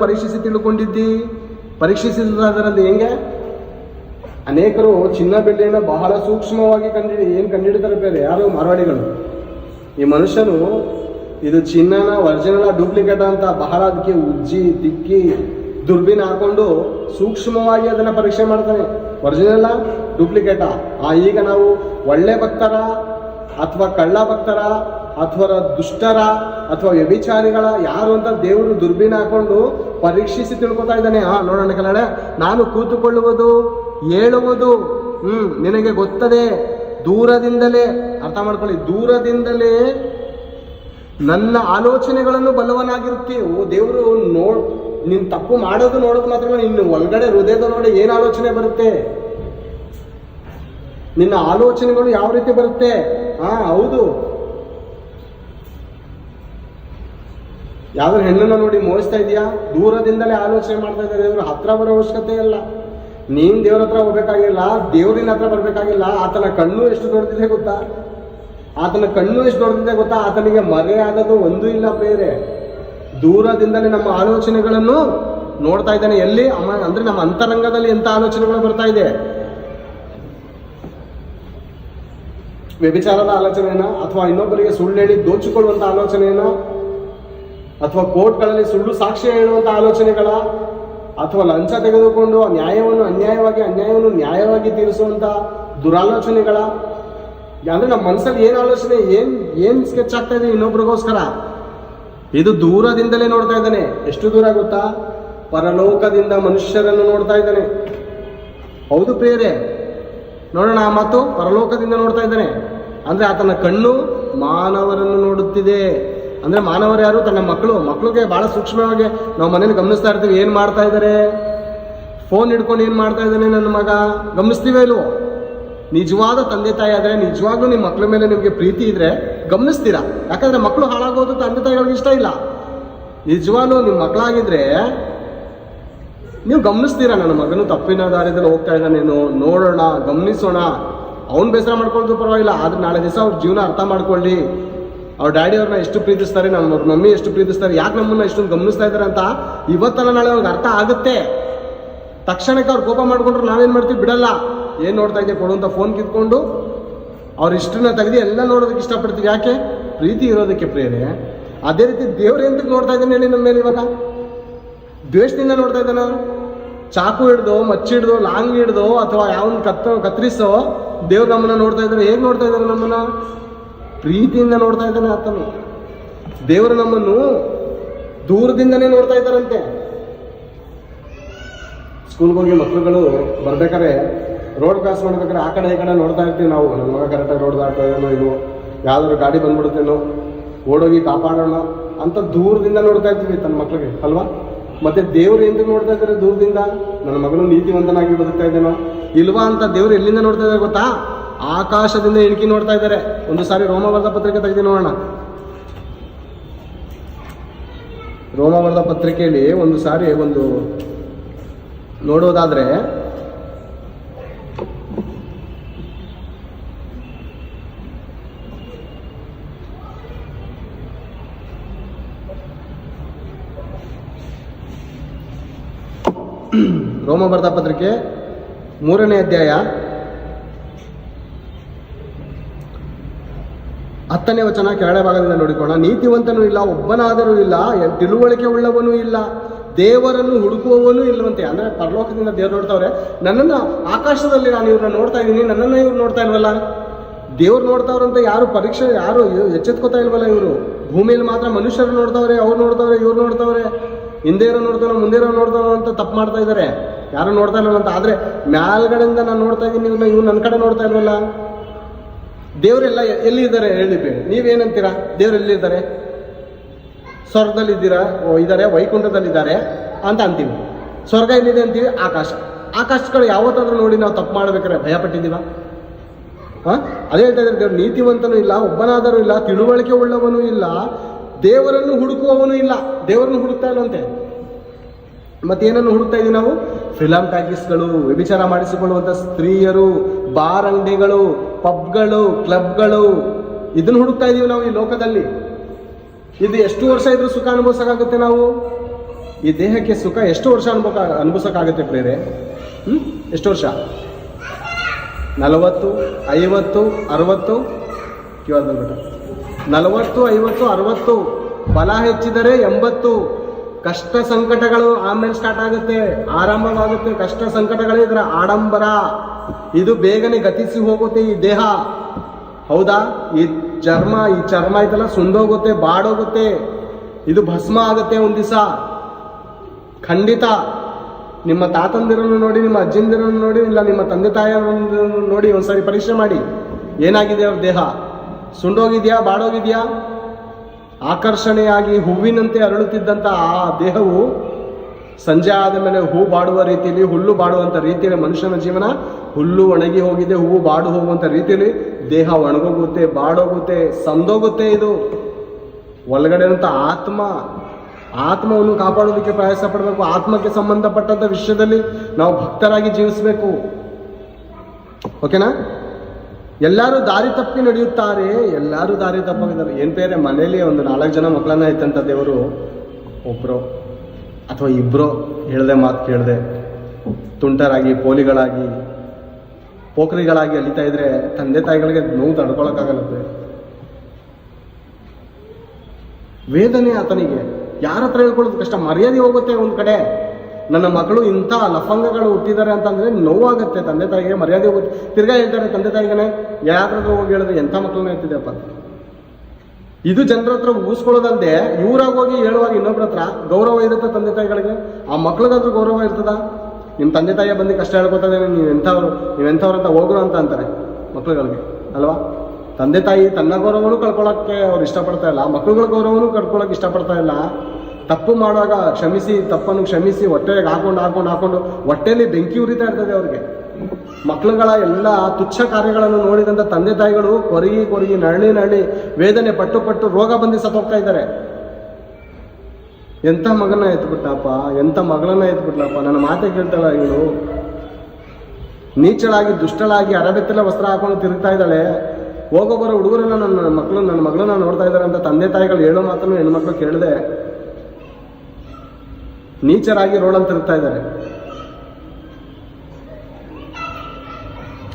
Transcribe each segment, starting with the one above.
ಪರೀಕ್ಷಿಸಿ ತಿಳ್ಕೊಂಡಿದ್ದಿ? ಪರೀಕ್ಷಿಸಿದ್ರಲ್ಲಿ ಹೆಂಗೆ? ಅನೇಕರು ಚಿನ್ನ ಬೆಳ್ಳಿಯನ್ನು ಬಹಳ ಸೂಕ್ಷ್ಮವಾಗಿ ಕಂಡಿಡಿ ಏನು ಕಂಡುಹಿಡಿತಾರೆ ಬೇರೆ? ಯಾರು? ಮಾರವಾಡಿಗಳು. ಈ ಮನುಷ್ಯನು ಇದು ಚಿನ್ನನ ಒರಿಜಿನಲ್ ಡೂಪ್ಲಿಕೇಟ್ ಅಂತ ಬಹಳ ಅದಕ್ಕೆ ಉಜ್ಜಿ, ತಿಕ್ಕಿ, ದುರ್ಬೀನ್ ಹಾಕೊಂಡು ಸೂಕ್ಷ್ಮವಾಗಿ ಅದನ್ನ ಪರೀಕ್ಷೆ ಮಾಡ್ತಾನೆ. ಒರಿಜಿನಲ್ಲ ಡೂಪ್ಲಿಕೇಟಾ. ಆ ಈಗ ನಾವು ಒಳ್ಳೆ ಭಕ್ತರ ಅಥವಾ ಕಳ್ಳ ಭಕ್ತರ ಅಥವಾ ದುಷ್ಟರ ಅಥವಾ ವ್ಯಭಿಚಾರಿಗಳ ಯಾರು ಅಂತ ದೇವರು ದುರ್ಬೀನ್ ಹಾಕೊಂಡು ಪರೀಕ್ಷಿಸಿ ತಿಳ್ಕೊತಾ ಇದ್ದಾನೆ. ಆ ನೋಡೋಣ ಕನ್ನಡ ನಾನು ಕೂತುಕೊಳ್ಳುವುದು, ಹೇಳುವುದು, ಹ್ಮ್, ನಿನಗೆ ಗೊತ್ತದೆ. ದೂರದಿಂದಲೇ, ಅರ್ಥ ಮಾಡ್ಕೊಳ್ಳಿ, ದೂರದಿಂದಲೇ ನನ್ನ ಆಲೋಚನೆಗಳನ್ನು ಬಲವನಾಗಿರುತ್ತೆ. ಓ, ದೇವರು ನೋಡ್, ನೀನು ತಪ್ಪು ಮಾಡೋದು ನೋಡೋದು ಮಾತ್ರ ನಿನ್ನ ಒಳಗಡೆ ಹೃದಯದ ನೋಡಿ ಏನ್ ಆಲೋಚನೆ ಬರುತ್ತೆ? ನಿನ್ನ ಆಲೋಚನೆಗಳು ಯಾವ ರೀತಿ ಬರುತ್ತೆ? ಹಾ ಹೌದು. ಯಾವ್ದಾದ್ರು ಹೆಣ್ಣನ್ನು ನೋಡಿ ಮೋಹಿಸ್ತಾ ಇದೆಯಾ ದೂರದಿಂದಲೇ ಆಲೋಚನೆ ಮಾಡ್ತಾ ಇದ್ದಾರೆ ದೇವರು, ಹತ್ರ ಬರೋ ಅವಶ್ಯಕತೆ ಇಲ್ಲ. ನೀನ್ ದೇವ್ರ ಹತ್ರ ಹೋಗ್ಬೇಕಾಗಿಲ್ಲ ದೇವ್ರಿನ ಹತ್ರ ಬರ್ಬೇಕಾಗಿಲ್ಲ, ಆತನ ಕಣ್ಣು ಎಷ್ಟು ದೊಡ್ಡದಿದೆ ಗೊತ್ತಾ? ಆತನ ಕಣ್ಣು ಎಷ್ಟು ದೊಡ್ಡದಿದೆ ಗೊತ್ತಾ? ಆತನಿಗೆ ಮರೆ ಆಗೋದು ಒಂದು ಇಲ್ಲ ಬೇರೆ. ದೂರದಿಂದಲೇ ನಮ್ಮ ಆಲೋಚನೆಗಳನ್ನು ನೋಡ್ತಾ ಇದ್ದಾನೆ. ಎಲ್ಲಿ? ಅಂದ್ರೆ ನಮ್ಮ ಅಂತರಂಗದಲ್ಲಿ ಎಂತ ಆಲೋಚನೆಗಳು ಬರ್ತಾ ಇದೆ? ವ್ಯಭಿಚಾರದ ಆಲೋಚನೆಯನ್ನ ಅಥವಾ ಇನ್ನೊಬ್ಬರಿಗೆ ಸುಳ್ಳು ಹೇಳಿ ದೋಚಿಕೊಳ್ಳುವಂತ ಆಲೋಚನೆಯನ್ನ ಅಥವಾ ಕೋರ್ಟ್ಗಳಲ್ಲಿ ಸುಳ್ಳು ಸಾಕ್ಷಿ ಹೇಳುವಂತ ಆಲೋಚನೆಗಳ ಅಥವಾ ಲಂಚ ತೆಗೆದುಕೊಂಡು ನ್ಯಾಯವನ್ನು ಅನ್ಯಾಯವಾಗಿ, ಅನ್ಯಾಯವನ್ನು ನ್ಯಾಯವಾಗಿ ತೀರಿಸುವಂಥ ದುರಾಲೋಚನೆಗಳ, ಅಂದ್ರೆ ನಮ್ಮ ಮನಸ್ಸಲ್ಲಿ ಏನ್ ಆಲೋಚನೆ, ಏನ್ ಏನ್ ಸ್ಕೆಚ್ ಆಗ್ತಾ ಇದೆ ಇನ್ನೊಬ್ರಿಗೋಸ್ಕರ? ಇದು ದೂರದಿಂದಲೇ ನೋಡ್ತಾ ಇದ್ದಾನೆ. ಎಷ್ಟು ದೂರ ಗೊತ್ತಾ? ಪರಲೋಕದಿಂದ ಮನುಷ್ಯರನ್ನು ನೋಡ್ತಾ ಇದ್ದಾನೆ. ಹೌದು ಪ್ರೇರೆ ನೋಡೋಣ ಆ ಮಾತು. ಪರಲೋಕದಿಂದ ನೋಡ್ತಾ ಇದ್ದಾನೆ. ಅಂದ್ರೆ ಆತನ ಕಣ್ಣು ಮಾನವರನ್ನು ನೋಡುತ್ತಿದೆ. ಅಂದ್ರೆ ಮಾನವರು ಯಾರು? ತನ್ನ ಮಕ್ಕಳು. ಮಕ್ಕಳಿಗೆ ಬಹಳ ಸೂಕ್ಷ್ಮವಾಗಿ ನಾವು ಮನೇಲಿ ಗಮನಿಸ್ತಾ ಇರ್ತೀವಿ. ಏನು ಮಾಡ್ತಾ ಇದ್ದಾರೆ ಫೋನ್ ಹಿಡ್ಕೊಂಡು ಏನು ಮಾಡ್ತಾ ಇದ್ದಾನೆ ನನ್ನ ಮಗ? ಗಮನಿಸ್ತೀವೇ ಇಲ್ವೋ? ನಿಜವಾದ ತಂದೆ ತಾಯಿ ಆದ್ರೆ, ನಿಜವಾಗ್ಲೂ ನಿಮ್ಮ ಮಕ್ಕಳ ಮೇಲೆ ನಿಮಗೆ ಪ್ರೀತಿ ಇದ್ರೆ ಗಮನಿಸ್ತೀರಾ? ಯಾಕಂದ್ರೆ ಮಕ್ಕಳು ಹಾಳಾಗೋದು ತಂದೆ ತಾಯಿಗಳಿಗೆ ಇಷ್ಟ ಇಲ್ಲ. ನಿಜವಾಗ್ಲೂ ನಿಮ್ಮ ಮಕ್ಕಳಾಗಿದ್ರೆ ನೀವು ಗಮನಿಸ್ತೀರಾ? ನನ್ನ ಮಗನು ತಪ್ಪಿನ ದಾರಿದಲ್ಲಿ ಹೋಗ್ತಾ ಇದ್ದಾನೇನು ನೋಡೋಣ, ಗಮನಿಸೋಣ. ಅವ್ನು ಬೇಸರ ಮಾಡ್ಕೊಳ್ಳೋದು ಪರವಾಗಿಲ್ಲ. ಆದ್ರೆ ನಾಳೆ ದಿವಸ ಅವ್ರ ಜೀವನ ಅರ್ಥ ಮಾಡ್ಕೊಳ್ಳಿ. ಅವ್ರ ಡ್ಯಾಡಿ ಅವ್ರನ್ನ ಎಷ್ಟು ಪ್ರೀತಿಸ್ತಾರೆ ನಮ್ಮ ಮಮ್ಮಿ ಎಷ್ಟು ಪ್ರೀತಿಸ್ತಾರೆ, ಯಾಕೆ ನಮ್ಮನ್ನ ಇಷ್ಟೊಂದು ಗಮನಿಸ್ತಾ ಇದ್ದಾರೆ ಅಂತ ಇವತ್ತಲ್ಲ ನಾಳೆ ಅವ್ರಿಗೆ ಅರ್ಥ ಆಗುತ್ತೆ. ತಕ್ಷಣಕ್ಕೆ ಅವ್ರು ಕೋಪ ಮಾಡ್ಕೊಂಡ್ರು ನಾವೇನು ಮಾಡ್ತೀವಿ? ಬಿಡಲ್ಲ. ಏನು ನೋಡ್ತಾ ಇದ್ದೆ ಕೊಡುವಂತ ಫೋನ್ ಕಿತ್ಕೊಂಡು ಅವ್ರ ಇಷ್ಟನ್ನ ತೆಗೆದು ಎಲ್ಲ ನೋಡೋದಕ್ಕೆ ಇಷ್ಟಪಡ್ತೀವಿ. ಯಾಕೆ? ಪ್ರೀತಿ ಇರೋದಕ್ಕೆ ಪ್ರೇರೆ ಅದೇ ರೀತಿ ದೇವ್ರ ಎಂತಕ್ಕೆ ನೋಡ್ತಾ ಇದ್ದಾನೆ ಹೇಳಿ ನಮ್ಮ ಮೇಲೆ ಇವಾಗ? ದ್ವೇಷದಿಂದ ನೋಡ್ತಾ ಇದ್ದಾನ ಚಾಕು ಹಿಡ್ದು, ಮಚ್ಚಿ ಹಿಡ್ದು, ಲಾಂಗ್ ಹಿಡ್ದು ಅಥವಾ ಯಾವನ್ ಕತ್ತ ಕತ್ತರಿಸೋ ದೇವ್ರ ನಮ್ಮನ್ನ ನೋಡ್ತಾ ಇದ್ದಾರೆ ಹೇಗೆ ನೋಡ್ತಾ ಇದ್ದಾರೆ ನಮ್ಮನ್ನ? ಪ್ರೀತಿಯಿಂದ ನೋಡ್ತಾ ಇದ್ದಾನೆ ಆತನು. ದೇವರು ನಮ್ಮನ್ನು ದೂರದಿಂದನೇ ನೋಡ್ತಾ ಇದ್ದಾರಂತೆ. ಸ್ಕೂಲ್ಗೆ ಹೋಗಿ ಮಕ್ಕಳುಗಳು ಬರ್ಬೇಕಾದ್ರೆ ರೋಡ್ ಕ್ರಾಸ್ ಮಾಡ್ಬೇಕಾದ್ರೆ ಆ ಕಡೆ ಈ ಕಡೆ ನೋಡ್ತಾ ಇರ್ತೀವಿ ನಾವು. ನನ್ನ ಮಗ ಕರೆಕ್ಟಾಗಿ ರೋಡ್ ದಾಟೋದೇನೋ ಇದು ಯಾವ್ದಾದ್ರು ಗಾಡಿ ಬಂದ್ಬಿಡುತ್ತೇನೋ, ಓಡೋಗಿ ಕಾಪಾಡೋಣ ಅಂತ ದೂರದಿಂದ ನೋಡ್ತಾ ಇರ್ತೀವಿ ತನ್ನ ಮಕ್ಕಳಿಗೆ, ಅಲ್ವಾ? ಮತ್ತೆ ದೇವ್ರು ಎಂದು ನೋಡ್ತಾ ಇದ್ದಾರೆ ದೂರದಿಂದ? ನನ್ನ ಮಗನು ನೀತಿವಂತನಾಗಿ ಬದುಕ್ತಾ ಇದ್ದೇನೋ, ಇಲ್ವಾ ಅಂತ ದೇವ್ರು ಎಲ್ಲಿಂದ ನೋಡ್ತಾ ಇದ್ದಾರೆ ಗೊತ್ತಾ? ಆಕಾಶದಿಂದ ಇಳಿಕಿ ನೋಡ್ತಾ ಇದ್ದಾರೆ. ಒಂದು ಸಾರಿ ರೋಮವರ್ಧ ಪತ್ರಿಕೆ ತೆಗೆದು ನೋಡೋಣ. ರೋಮವರ್ಧ ಪತ್ರಿಕೆಯಲ್ಲಿ ಒಂದು ಸಾರಿ ಒಂದು ನೋಡೋದಾದ್ರೆ, ರೋಮವರ್ಧ ಪತ್ರಿಕೆ ಮೂರನೇ ಅಧ್ಯಾಯ ಹತ್ತನೇ ವಚನ ಕೆಳಗಡೆ ಭಾಗದಿಂದ ನೋಡಿಕೊಳ್ಳೋ ನೀತಿವಂತನೂ ಇಲ್ಲ, ಒಬ್ಬನಾದರೂ ಇಲ್ಲ ತಿಳುವಳಿಕೆ ಉಳ್ಳವನೂ ಇಲ್ಲ, ದೇವರನ್ನು ಹುಡುಕುವವನು ಇಲ್ಲವಂತೆ. ಅಂದ್ರೆ ಪರಲೋಕದಿಂದ ದೇವ್ರು ನೋಡ್ತಾವ್ರೆ, ನನ್ನನ್ನು ಆಕಾಶದಲ್ಲಿ ನಾನು ಇವ್ರನ್ನ ನೋಡ್ತಾ ಇದ್ದೀನಿ, ನನ್ನನ್ನು ಇವ್ರು ನೋಡ್ತಾ ಇಲ್ವಲ್ಲ? ದೇವ್ರು ನೋಡ್ತಾವ್ರಂತ ಯಾರು ಪರೀಕ್ಷೆ, ಯಾರು ಎಚ್ಚೆತ್ಕೋತಾ ಇಲ್ವಲ್ಲ ಇವರು? ಭೂಮಿಯಲ್ಲಿ ಮಾತ್ರ ಮನುಷ್ಯರು ನೋಡ್ತಾವ್ರೆ, ಅವ್ರು ನೋಡ್ತಾವ್ರೆ, ಇವ್ರು ನೋಡ್ತಾವ್ರೆ. ಹಿಂದೆ ಇರೋ ನೋಡ್ತಾನೋ, ಮುಂದೆ ಇರೋ ಅಂತ ತಪ್ಪು ಮಾಡ್ತಾ ಇದ್ದಾರೆ ಯಾರು ನೋಡ್ತಾ ಇಲ್ವಲ್ಲ ಅಂತ. ಆದ್ರೆ ಮ್ಯಾಲ್ಗಡೆಯಿಂದ ನಾನು ನೋಡ್ತಾ ಇದ್ದೀನಿ ಇವ್ನ ಇವ್ರು ನನ್ನ ಕಡೆ ನೋಡ್ತಾ ಇಲ್ವಲ್ಲ? ದೇವರೆಲ್ಲ ಎಲ್ಲಿ ಇದ್ದಾರೆ ಹೇಳಿ ಬೇಡ. ನೀವೇನಂತೀರಾ? ದೇವ್ರು ಎಲ್ಲಿದ್ದಾರೆ ಸ್ವರ್ಗದಲ್ಲಿ ಇದ್ದೀರಾ, ವೈಕುಂಠದಲ್ಲಿದ್ದಾರೆ ಅಂತ ಅಂತೀವಿ. ಸ್ವರ್ಗ ಎಲ್ಲಿದೆ ಅಂತೀವಿ? ಆಕಾಶ. ಆಕಾಶಗಳು ಯಾವತ್ತಾದ್ರೂ ನೋಡಿ ನಾವು ತಪ್ಪು ಮಾಡ್ಬೇಕಾದ್ರೆ ಭಯ ಪಟ್ಟಿದ್ದೀವ ಹಾ? ಅದೇ ಹೇಳ್ತಾ ಇದ್ದಾರೆ, ದೇವ್ರು ನೀತಿವಂತನೂ ಇಲ್ಲ, ಒಬ್ಬನಾದರೂ ಇಲ್ಲ, ತಿಳುವಳಿಕೆ ಉಳ್ಳವನೂ ಇಲ್ಲ, ದೇವರನ್ನು ಹುಡುಕುವವನು ಇಲ್ಲ. ದೇವರನ್ನು ಹುಡುಕ್ತಾ ಇಲ್ಲಂತೆ ಮತ್ತೇನನ್ನು ಹುಡುಕ್ತಾ ಇದ್ದೀವಿ ನಾವು? ಫಿಲಂ ಟ್ಯಾಗಿಸ್ಗಳು ವ್ಯಭಿಚಾರ ಮಾಡಿಸಿಕೊಳ್ಳುವಂಥ ಸ್ತ್ರೀಯರು ಬಾರ್ ಪಬ್ಗಳು, ಕ್ಲಬ್ಗಳು, ಇದನ್ನ ಹುಡುಕ್ತಾ ಇದೀವಿ ನಾವು ಈ ಲೋಕದಲ್ಲಿ. ಇದು ಎಷ್ಟು ವರ್ಷ ಇದ್ರೂ ಸುಖ ಅನುಭವಿಸಕ್ಕಾಗುತ್ತೆ ನಾವು? ಈ ದೇಹಕ್ಕೆ ಸುಖ ಎಷ್ಟು ವರ್ಷ ಅನುಭವ, ಅನುಭವಿಸೋಕ್ಕಾಗುತ್ತೆ ಪ್ರೇರೆ? ಹ್ಞೂ ಎಷ್ಟು ವರ್ಷ? ನಲವತ್ತು, ಐವತ್ತು, ಅರವತ್ತು? ಕೇವಲ ನಲವತ್ತು, ಐವತ್ತು, ಅರವತ್ತು. ಬಲ ಹೆಚ್ಚಿದರೆ ಎಂಬತ್ತು. ಕಷ್ಟ ಸಂಕಟಗಳು ಆಮೇಲೆ ಸ್ಟಾರ್ಟ್ ಆಗುತ್ತೆ, ಆರಂಭವಾಗುತ್ತೆ. ಕಷ್ಟ ಸಂಕಟಗಳೇ ಇದರ ಆಡಂಬರ. ಇದು ಬೇಗನೆ ಗತಿಸಿ ಹೋಗುತ್ತೆ ಈ ದೇಹ. ಹೌದಾ? ಈ ಚರ್ಮ ಈ ಚರ್ಮ ಐತಲ್ಲ ಸುಂದೋಗುತ್ತೆ, ಬಾಡೋಗುತ್ತೆ. ಇದು ಭಸ್ಮ ಆಗುತ್ತೆ ಒಂದ್ ದಿವಸ. ಖಂಡಿತ. ನಿಮ್ಮ ತಾತಂದಿರನ್ನು ನೋಡಿ, ನಿಮ್ಮ ಅಜ್ಜಿಂದಿರನ್ನು ನೋಡಿ, ಇಲ್ಲ ನಿಮ್ಮ ತಂದೆ ತಾಯಿಯವರನ್ನು ನೋಡಿ ಒಂದ್ಸರಿ ಪರೀಕ್ಷೆ ಮಾಡಿ. ಏನಾಗಿದೆ ಅವ್ರ ದೇಹ? ಸುಂಡೋಗಿದೆಯಾ ಬಾಡೋಗಿದೆಯಾ? ಆಕರ್ಷಣೆಯಾಗಿ ಹೂವಿನಂತೆ ಅರಳುತ್ತಿದ್ದಂಥ ಆ ದೇಹವು ಸಂಜೆ ಆದ ಮೇಲೆ ಹೂ ಬಾಡುವ ರೀತಿಯಲ್ಲಿ, ಹುಲ್ಲು ಬಾಡುವಂಥ ರೀತಿಯಲ್ಲಿ ಮನುಷ್ಯನ ಜೀವನ ಹುಲ್ಲು ಒಣಗಿ ಹೋಗಿದೆ, ಹೂವು ಬಾಡು ಹೋಗುವಂಥ ರೀತಿಯಲ್ಲಿ ದೇಹ ಒಣಗೋಗುತ್ತೆ, ಬಾಡೋಗುತ್ತೆ, ಸಂದೋಗುತ್ತೆ ಇದು. ಒಳಗಡೆ ಆತ್ಮ, ಆತ್ಮವನ್ನು ಕಾಪಾಡೋದಕ್ಕೆ ಪ್ರಯಾಸ ಪಡಬೇಕು, ಆತ್ಮಕ್ಕೆ ಸಂಬಂಧಪಟ್ಟಂತ ವಿಷಯದಲ್ಲಿ ನಾವು ಭಕ್ತರಾಗಿ ಜೀವಿಸಬೇಕು. ಓಕೆನಾ? ಎಲ್ಲರೂ ದಾರಿ ತಪ್ಪಿ ನಡೆಯುತ್ತಾರೆ, ಎಲ್ಲರೂ ದಾರಿ ತಪ್ಪಾಗಿದ್ದಾರೆ. ಏನ್ ಬೇರೆ ಮನೆಯಲ್ಲಿ ಒಂದು ನಾಲ್ಕು ಜನ ಮಕ್ಕಳನ್ನ ಇತ್ತಂತ ದೇವರು ಒಬ್ರು. ಅಥವಾ ಇಬ್ಬರು ಹೇಳದೆ ಮಾತು ಕೇಳದೆ, ತುಂಟರಾಗಿ, ಪೋಲಿಗಳಾಗಿ, ಪೋಖರಿಗಳಾಗಿ ಅಲಿತಾ ಇದ್ರೆ ತಂದೆ ತಾಯಿಗಳಿಗೆ ನೋವು ತಡ್ಕೊಳಕ್ಕಾಗಲ್ಲತ್ತೆ ವೇದನೆ ಆತನಿಗೆ, ಯಾರ ಹತ್ರ ಹೇಳ್ಕೊಳ್ಳೋದು ಕಷ್ಟ, ಮರ್ಯಾದೆ ಹೋಗುತ್ತೆ ಒಂದು ಕಡೆ. ನನ್ನ ಮಗಳು ಇಂಥ ಲಫಂಗಗಳು ಹುಟ್ಟಿದ್ದಾರೆ ಅಂತಂದ್ರೆ ನೋವಾಗುತ್ತೆ ತಂದೆ ತಾಯಿಗೆ ಮರ್ಯಾದೆ ಹೋಗುತ್ತೆ. ತಿರ್ಗಾ ಹೇಳ್ತಾರೆ ತಂದೆ ತಾಯಿಗೆ ಯಾರಾದ್ರೂ ಹೋಗಿ ಹೇಳಿದ್ರೆ ಎಂಥ ಮಕ್ಕಳನ್ನ ಇರ್ತಿದೆಯಪ್ಪ ಇದು ಜನರ ಹತ್ರ ಊಸ್ಕೊಳ್ಳೋದಲ್ದೆ ಇವ್ರಾಗ ಹೋಗಿ ಹೇಳುವಾಗ ಇನ್ನೊಬ್ರ ಹತ್ರ ಗೌರವ ಇರುತ್ತೆ ತಂದೆ ತಾಯಿಗಳಿಗೆ? ಆ ಮಕ್ಳಿಗಾದ್ರೂ ಗೌರವ ಇರ್ತದ? ನಿಮ್ಮ ತಂದೆ ತಾಯಿಯ ಬಂದು ಕಷ್ಟ ಹೇಳ್ಕೊತದೆ ನೀವು ಎಂಥವ್ರು ನೀವು ಎಂಥವ್ರು ಅಂತ ಹೋಗ್ರು ಅಂತ ಅಂತಾರೆ ಮಕ್ಳುಗಳಿಗೆ, ಅಲ್ವಾ? ತಂದೆ ತಾಯಿ ತನ್ನ ಗೌರವನು ಕಳ್ಕೊಳಕ್ಕೆ ಅವ್ರು ಇಷ್ಟಪಡ್ತಾ ಇಲ್ಲ ಮಕ್ಳುಗಳ ಗೌರವನು ಕಳ್ಕೊಳಕ್ಕೆ ಇಷ್ಟಪಡ್ತಾ ಇಲ್ಲ. ತಪ್ಪು ಮಾಡುವಾಗ ಕ್ಷಮಿಸಿ, ತಪ್ಪನ್ನು ಕ್ಷಮಿಸಿ, ಹೊಟ್ಟೆಗೆ ಹಾಕೊಂಡು ಹಾಕೊಂಡು ಹಾಕೊಂಡು, ಹೊಟ್ಟೆಯಲ್ಲಿ ಬೆಂಕಿ ಉರಿತಾ ಇರ್ತದೆ ಅವ್ರಿಗೆ. ಮಕ್ಕಳುಗಳ ಎಲ್ಲ ತುಚ್ಛ ಕಾರ್ಯಗಳನ್ನು ನೋಡಿದಂಥ ತಂದೆ ತಾಯಿಗಳು ಕೊರಗಿ ಕೊರಗಿ ನರಳಿ ನರಳಿ, ವೇದನೆ ಪಟ್ಟು ಪಟ್ಟು ರೋಗ ಬಂದು ಸತ್ತೋಗ್ತಾ ಇದ್ದಾರೆ. ಎಂಥ ಮಗನ ಎತ್ಬಿಟ್ಟಪ್ಪ ಎಂಥ ಮಗಳನ್ನ ಎತ್ಬಿಟ್ಲಪ್ಪ ನನ್ನ ಮಾತೆ ಕೇಳ್ತಾಳ ಇವಳು. ನೀಚಳಾಗಿ, ದುಷ್ಟಳಾಗಿ, ಅರಬೆತ್ತಲ ವಸ್ತ್ರ ಹಾಕೊಂಡು ತಿರುಗ್ತಾ ಇದ್ದಾಳೆ. ಹೋಗೋ ಬರೋ ಹುಡುಗರನ್ನ ನನ್ನ ಮಕ್ಕಳು, ನನ್ನ ಮಗಳನ್ನ ನೋಡ್ತಾ ಇದ್ದಾರೆ ಅಂತ ತಂದೆ ತಾಯಿಗಳು ಹೇಳೋ ಮಾತನ್ನು ಹೆಣ್ಮಕ್ಳು ಕೇಳಿದೆ. ನೀಚರಾಗಿ ರೋಡಲ್ಲಿ ತಿರುಗ್ತಾ ಇದ್ದಾರೆ.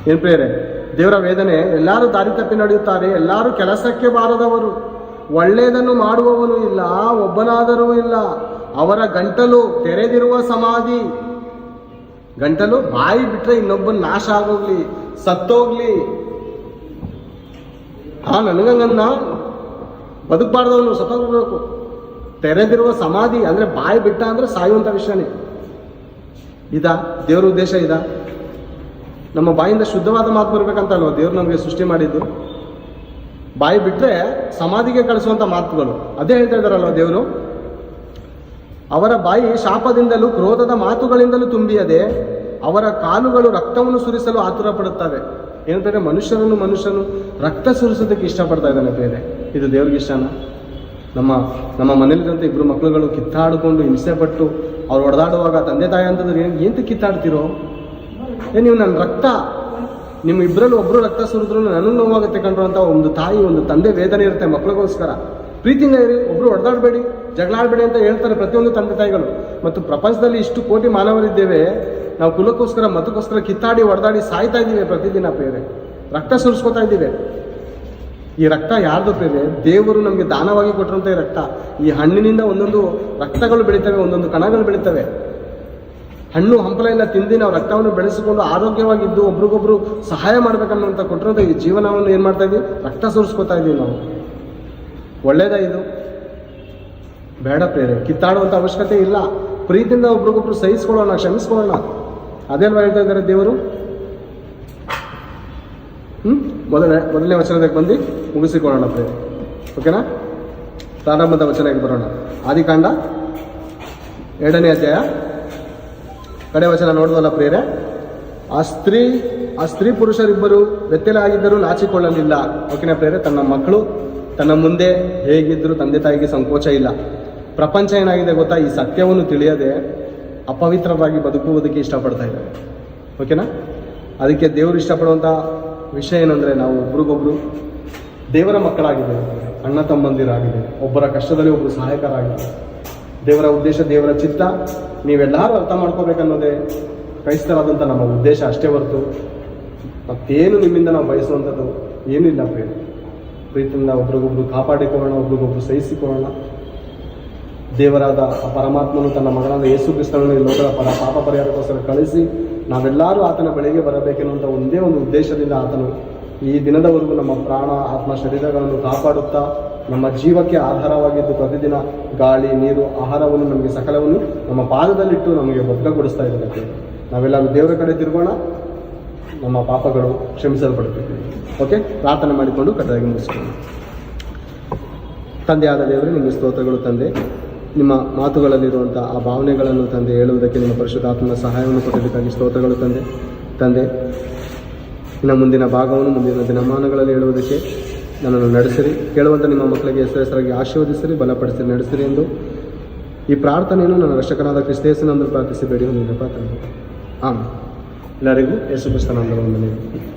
ಏನ್ ಬೇರೆ ದೇವರ ವೇದನೆ, ಎಲ್ಲರೂ ದಾರಿ ತಪ್ಪಿ ನಡೆಯುತ್ತಾರೆ, ಎಲ್ಲರೂ ಕೆಲಸಕ್ಕೆ ಬಾರದವರು. ಒಳ್ಳೆಯದನ್ನು ಮಾಡುವವನು ಇಲ್ಲ ಒಬ್ಬನಾದರೂ ಇಲ್ಲ. ಅವರ ಗಂಟಲು ತೆರೆದಿರುವ ಸಮಾಧಿ. ಗಂಟಲು ಬಾಯಿ ಬಿಟ್ಟರೆ ಇನ್ನೊಬ್ಬನ ನಾಶ ಆಗೋಗ್ಲಿ, ಸತ್ತೋಗ್ಲಿ. ಆ ನನಗಂಗನ್ನ ಬದುಕಬಾರ್ದವನು, ಸತ್ತೋಗ್ಬೇಕು. ತೆರೆದಿರುವ ಸಮಾಧಿ ಅಂದ್ರೆ ಬಾಯಿ ಬಿಟ್ಟ ಅಂದ್ರೆ ಸಾಯುವಂತ ವಿಷಯನೇ. ಇದ, ದೇವರ ಉದ್ದೇಶ ಇದ. ನಮ್ಮ ಬಾಯಿಂದ ಶುದ್ಧವಾದ ಮಾತು ಬರ್ಬೇಕಂತ ಅಲ್ವಾ ದೇವ್ರು ನಮಗೆ ಸೃಷ್ಟಿ ಮಾಡಿದ್ದು. ಬಾಯಿ ಬಿಟ್ಟರೆ ಸಮಾಧಿಗೆ ಕಳಿಸುವಂತ ಮಾತುಗಳು. ಅದೇ ಹೇಳ್ತಾ ಇದಾರಲ್ವ ದೇವರು? ಅವರ ಬಾಯಿ ಶಾಪದಿಂದಲೂ, ಕ್ರೋಧದ ಮಾತುಗಳಿಂದಲೂ ತುಂಬಿಯದೆ, ಅವರ ಕಾಲುಗಳು ರಕ್ತವನ್ನು ಸುರಿಸಲು ಆತುರ ಪಡುತ್ತವೆ ಏನಂತಂದರೆ ಮನುಷ್ಯನನ್ನು ಮನುಷ್ಯನು ರಕ್ತ ಸುರಿಸೋದಕ್ಕೆ ಇಷ್ಟಪಡ್ತಾ ಇದ್ದಾನೆ ಬೇರೆ ಇದು ದೇವ್ರಿಗೆ ಇಷ್ಟನಾ? ನಮ್ಮ ನಮ್ಮ ಮನೇಲಿರುವಂಥ ಇಬ್ಬರು ಮಕ್ಕಳುಗಳು ಕಿತ್ತಾಡಿಕೊಂಡು ಹಿಂಸೆ ಪಟ್ಟು ಅವ್ರು ಹೊಡೆದಾಡುವಾಗ ತಂದೆ ತಾಯಿ ಅಂತಂದ್ರೆ ಏನು ಕಿತ್ತಾಡ್ತಿರೋ? ನೀವು ನನ್ನ ರಕ್ತ, ನಿಮ್ಮ ಇಬ್ಬರಲ್ಲಿ ಒಬ್ಬರು ರಕ್ತ ಸುರಿದ್ರು ನನಗೆ ನೋವಾಗುತ್ತೆ ಕಂಡ್ರು ಅಂತ ಒಂದು ತಾಯಿ, ಒಂದು ತಂದೆ ವೇದನೆ ಇರುತ್ತೆ ಮಕ್ಕಳಿಗೋಸ್ಕರ. ಪ್ರೀತಿಯಿಂದ ಇರಿ, ಒಬ್ರು ಹೊಡೆದಾಡಬೇಡಿ, ಜಗಳಾಡಬೇಡಿ ಅಂತ ಹೇಳ್ತಾರೆ ಪ್ರತಿಯೊಂದು ತಂದೆ ತಾಯಿಗಳು. ಮತ್ತು ಪ್ರಪಂಚದಲ್ಲಿ ಇಷ್ಟು ಕೋಟಿ ಮಾನವರಿದ್ದೇವೆ, ನಾವು ಕುಲಕ್ಕೋಸ್ಕರ, ಮತಕ್ಕೋಸ್ಕರ ಕಿತ್ತಾಡಿ, ಹೊಡೆದಾಡಿ ಸಾಯ್ತಾ ಇದ್ದೀವಿ ಪ್ರತಿದಿನ ಬೇರೆ ರಕ್ತ ಸುರಿಸ್ಕೋತಾ ಇದ್ದೀವಿ. ಈ ರಕ್ತ ಯಾರ್ದು ಪ್ರೇರೆ ದೇವರು ನಮಗೆ ದಾನವಾಗಿ ಕೊಟ್ಟಿರುವಂಥ ಈ ರಕ್ತ. ಈ ಹಣ್ಣಿನಿಂದ ಒಂದೊಂದು ರಕ್ತಗಳು ಬೆಳೀತವೆ, ಒಂದೊಂದು ಕಣಗಳು ಬೆಳಿತವೆ. ಹಣ್ಣು ಹಂಪಲ ತಿಂದು ನಾವು ರಕ್ತವನ್ನು ಬೆಳೆಸಿಕೊಂಡು ಆರೋಗ್ಯವಾಗಿದ್ದು ಒಬ್ರಿಗೊಬ್ರು ಸಹಾಯ ಮಾಡ್ಬೇಕನ್ನುವಂಥ ಕೊಟ್ಟಿರೋಂಥ ಈ ಜೀವನವನ್ನು ಏನು ಮಾಡ್ತಾ ಇದ್ದೀವಿ ರಕ್ತ ಸುರಿಸ್ಕೊತಾ ಇದ್ದೀವಿ ನಾವು. ಒಳ್ಳೇದ ಇದು. ಬೇಡ ಪ್ರೇರೆ ಕಿತ್ತಾಡುವಂಥ ಅವಶ್ಯಕತೆ ಇಲ್ಲ. ಪ್ರೀತಿಯಿಂದ ಒಬ್ರಿಗೊಬ್ರು ಸಹಿಸ್ಕೊಳ್ಳೋಣ, ಕ್ಷಮಿಸ್ಕೊಳ್ಳೋಣ. ಅದೇಲ್ವಾ ಹೇಳ್ತಾ ಇದ್ದಾರೆ ದೇವರು? ಹ್ಞೂ ಮೊದಲನೇ ಮೊದಲನೇ ವಚನದಕ್ಕೆ ಬಂದು ಮುಗಿಸಿಕೊಳ್ಳೋಣ ಪ್ರೇರೆ ಓಕೆನಾ? ಪ್ರಾರಂಭದ ವಚನಕ್ಕೆ ಬರೋಣ. ಆದಿಕಾಂಡ ಎರಡನೇ ಅಧ್ಯಾಯ ಕಡೆ ವಚನ ನೋಡುವಲ್ಲ ಪ್ರೇರೆ ಆ ಸ್ತ್ರೀ ಆ ಸ್ತ್ರೀ ಪುರುಷರಿಬ್ಬರು ವ್ಯತ್ಯಲಾಗಿದ್ದರೂ ಲಾಚಿಕೊಳ್ಳಲಿಲ್ಲ ಓಕೆನಾ ಪ್ರೇರೆ ತನ್ನ ಮಕ್ಕಳು, ತನ್ನ ಮುಂದೆ ಹೇಗಿದ್ದರೂ ತಂದೆ ತಾಯಿಗೆ ಸಂಕೋಚ ಇಲ್ಲ. ಪ್ರಪಂಚ ಏನಾಗಿದೆ ಗೊತ್ತಾ? ಈ ಸತ್ಯವನ್ನು ತಿಳಿಯದೆ ಅಪವಿತ್ರವಾಗಿ ಬದುಕುವುದಕ್ಕೆ ಇಷ್ಟಪಡ್ತಾ ಇದ್ದಾರೆ. ಓಕೆನಾ ಅದಕ್ಕೆ ದೇವರು ಇಷ್ಟಪಡುವಂಥ ವಿಷಯ ಏನಂದರೆ ನಾವು ಒಬ್ರಿಗೊಬ್ರು ದೇವರ ಮಕ್ಕಳಾಗಿದ್ದೇವೆ, ಅಣ್ಣ ತಮ್ಮಂದಿರಾಗಿದೆ ಒಬ್ಬರ ಕಷ್ಟದಲ್ಲಿ ಒಬ್ಬರು ಸಹಾಯಕರಾಗಿದ್ದಾರೆ ದೇವರ ಉದ್ದೇಶ, ದೇವರ ಚಿತ್ತ ನೀವೆಲ್ಲರೂ ಅರ್ಥ ಮಾಡ್ಕೋಬೇಕನ್ನೋದೇ ಕ್ರೈಸ್ತರಾದಂಥ ನಮ್ಮ ಉದ್ದೇಶ ಅಷ್ಟೇ ಹೊರತು ಮತ್ತೇನು ನಿಮ್ಮಿಂದ ನಾವು ಬಯಸುವಂಥದ್ದು ಏನೂ ಇಲ್ಲ ಪ್ರಿಯ ಪ್ರೀತಿಯಿಂದ ಒಬ್ರಿಗೊಬ್ರು ಕಾಪಾಡಿಕೊಳ್ಳೋಣ, ಒಬ್ರಿಗೊಬ್ರು ಸಹಿಸಿಕೊಳ್ಳೋಣ. ದೇವರಾದ ಪರಮಾತ್ಮನು ತನ್ನ ಮಗನಾದ ಯೇಸು ಕ್ರಿಸ್ತನನ್ನು ಲೋಕದ ಪರ ಪಾಪ ಪರಿಹಾರಕ್ಕೋಸ್ಕರ ಕಳಿಸಿ ನಾವೆಲ್ಲರೂ ಆತನ ಬಳಿಗೆ ಬರಬೇಕೆನ್ನುವಂಥ ಒಂದೇ ಒಂದು ಉದ್ದೇಶದಿಂದ ಆತನು ಈ ದಿನದವರೆಗೂ ನಮ್ಮ ಪ್ರಾಣ ಆತ್ಮ ಶರೀರಗಳನ್ನು ಕಾಪಾಡುತ್ತಾ ನಮ್ಮ ಜೀವಕ್ಕೆ ಆಧಾರವಾಗಿದ್ದು ಪ್ರತಿದಿನ ಗಾಳಿ, ನೀರು, ಆಹಾರವನ್ನು ನಮಗೆ ಸಕಲವನ್ನು ನಮ್ಮ ಪಾದದಲ್ಲಿಟ್ಟು ನಮಗೆ ಒಗ್ಗಗೊಡಿಸ್ತಾ ಇದ್ದಾರೆ ನಾವೆಲ್ಲ ದೇವರ ಕಡೆ ತಿರುಗೋಣ, ನಮ್ಮ ಪಾಪಗಳು ಕ್ಷಮಿಸಲ್ಪಡುತ್ತೆ ಓಕೆ ಪ್ರಾರ್ಥನೆ ಮಾಡಿಕೊಂಡು ಕರೆದಾಗಿ ಮುಗಿಸ್ಕೊಂಡು ತಂದೆಯಾದ ದೇವರು, ನಿಮಗೆ ಸ್ತೋತ್ರಗಳು ತಂದೆ. ನಿಮ್ಮ ಮಾತುಗಳಲ್ಲಿರುವಂಥ ಆ ಭಾವನೆಗಳನ್ನು ತಂದೆ ಹೇಳುವುದಕ್ಕೆ ನಿಮ್ಮ ಪರಿಶುದ್ಧಾತ್ಮನ ಸಹಾಯವನ್ನು ಕೊಡಬೇಕಾಗಿ ಸ್ತೋತ್ರಗಳು ತಂದೆ. ತಂದೆ ಇನ್ನು ಮುಂದಿನ ಭಾಗವನ್ನು ಮುಂದಿನ ದಿನಮಾನಗಳಲ್ಲಿ ಹೇಳುವುದಕ್ಕೆ ನನ್ನನ್ನು ನಡೆಸಿರಿ. ಕೇಳುವಂಥ ನಿಮ್ಮ ಮಕ್ಕಳಿಗೆ ಹೆಸರು ಹೆಸರಾಗಿ ಆಶೀರ್ವದಿಸಿರಿ ಬಲಪಡಿಸಿ ನಡೆಸಿರಿ ಎಂದು. ಈ ಪ್ರಾರ್ಥನೆಯನ್ನು ನನ್ನ ರಕ್ಷಕನಾದ ಕ್ರಿಸ್ತೇಸನಂದು ಪ್ರಾರ್ಥಿಸಬೇಡಿ ಬೇಡಿ ಹೊಂದಿದ್ದಪ್ಪ ಪಾತ್ರ ಆಮೇಲೆ ಎಲ್ಲರಿಗೂ ಯೇಸು ಕ್ರಿಸ್ತನಾಂದ ವಂದನೆಗಳು